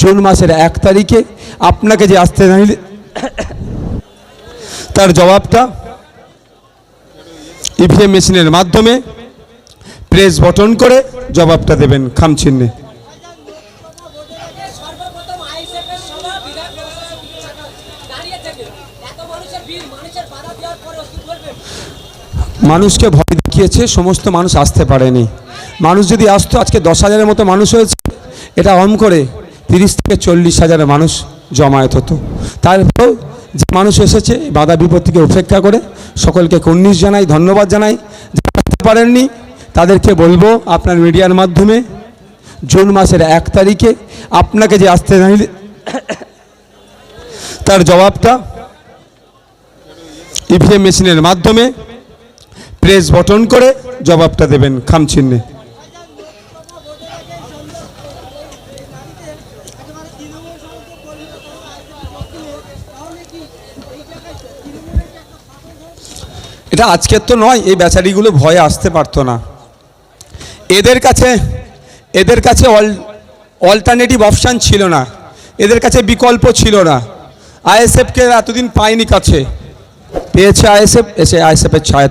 June মাসের এক তারিখে আপনাকে যে আসতে জানিয়ে তার জবাবটা ইভিএম মেশিনের মাধ্যমে প্রেস বটন করে জবাবটা দেবেন খামচিহ্নে মানুষকে ভয় দেখিয়েছে সমস্ত মানুষ আসতে পারেনি। মানুষ যদি আসতো আজকে দশ হাজারের মতো মানুষ হয়েছে। এটা অম করে তিরিশ থেকে চল্লিশ হাজারের মানুষ জমায়েত হতো। তারপরেও যে মানুষ এসেছে, বাধা বিপত্তিকে উপেক্ষা করে সকলকে কর্নিশ জানাই, ধন্যবাদ জানাই। যারা পারেননি, তাদেরকে বলব আপনার মিডিয়ার মাধ্যমে জুন মাসের এক তারিখে আপনাকে যে আসতে জানিয়ে তার জবাবটা ইভিএম মেশিনের মাধ্যমে প্রেস বটন করে জবাবটা দেবেন খামচিহ্নে। এটা আজকের তো নয়, এই বেচারিগুলো ভয়ে আসতে পারতো না। এদের কাছে এদের কাছে অল অল্টারনেটিভ অপশান ছিল না। এদের কাছে বিকল্প ছিল না। আইএসএফকে এতদিন পায়নি কাছে। পেয়েছে আইএসএফ, এসে আইএসএফের ছায়া